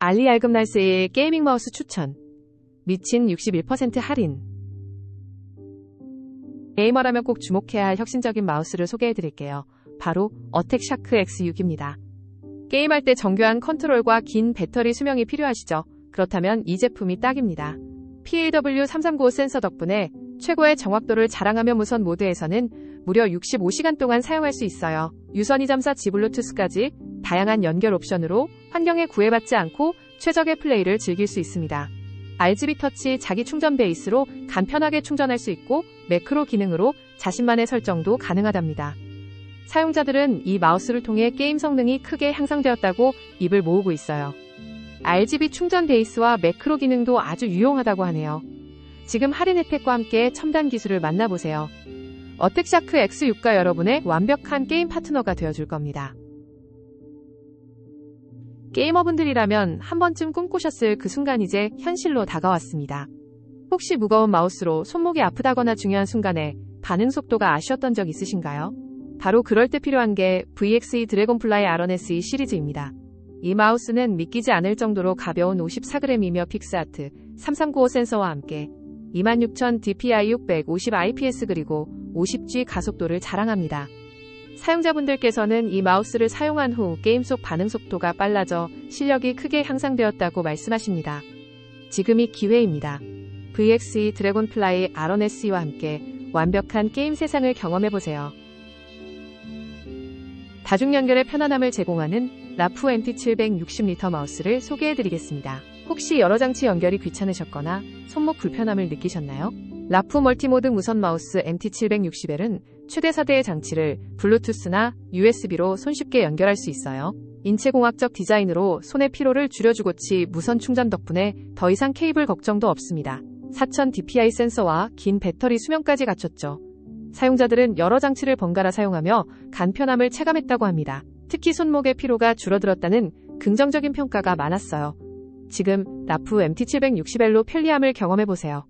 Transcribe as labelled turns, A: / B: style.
A: 알리 알금날세의 게이밍 마우스 추천. 미친 61% 할인. 게이머라면 꼭 주목해야 할 혁신적인 마우스를 소개해 드릴게요. 바로 어택 샤크 X6입니다. 게임할 때 정교한 컨트롤과 긴 배터리 수명이 필요하시죠? 그렇다면 이 제품이 딱입니다. PAW339 센서 덕분에 최고의 정확도를 자랑하며 무선 모드에서는 무려 65시간 동안 사용할 수 있어요. 유선 2.4 G 블루투스까지 다양한 연결 옵션으로 환경에 구애받지 않고 최적의 플레이를 즐길 수 있습니다. RGB 터치 자기 충전 베이스로 간편하게 충전할 수 있고 매크로 기능으로 자신만의 설정도 가능하답니다. 사용자들은 이 마우스를 통해 게임 성능이 크게 향상되었다고 입을 모으고 있어요. RGB 충전 베이스와 매크로 기능도 아주 유용하다고 하네요. 지금 할인 혜택과 함께 첨단 기술을 만나보세요. 어택샤크 X6가 여러분의 완벽한 게임 파트너가 되어줄 겁니다. 게이머분들이라면 한 번쯤 꿈꾸셨을 그 순간 이제 현실로 다가왔습니다. 혹시 무거운 마우스로 손목이 아프다거나 중요한 순간에 반응 속도가 아쉬웠던 적 있으신가요? 바로 그럴 때 필요한 게 VXE 드래곤플라이 R1SE 시리즈입니다. 이 마우스는 믿기지 않을 정도로 가벼운 54g이며 픽스아트 3395 센서와 함께 26000 DPI 650 IPS 그리고 50G 가속도를 자랑합니다. 사용자분들께서는 이 마우스를 사용한 후 게임 속 반응 속도가 빨라져 실력이 크게 향상되었다고 말씀하십니다. 지금이 기회입니다. VXE 드래곤플라이 R1SE와 함께 완벽한 게임 세상을 경험해보세요. 다중 연결의 편안함을 제공하는 라프 MT760L 마우스를 소개해드리겠습니다. 혹시 여러 장치 연결이 귀찮으셨거나 손목 불편함을 느끼셨나요? 라프 멀티모드 무선 마우스 MT760L은 최대 4대의 장치를 블루투스나 USB로 손쉽게 연결할 수 있어요. 인체공학적 디자인으로 손의 피로를 줄여주고 치 무선 충전 덕분에 더 이상 케이블 걱정도 없습니다. 4000 DPI 센서와 긴 배터리 수명까지 갖췄죠. 사용자들은 여러 장치를 번갈아 사용하며 간편함을 체감했다고 합니다. 특히 손목의 피로가 줄어들었다는 긍정적인 평가가 많았어요. 지금 라프 MT760L로 편리함을 경험해보세요.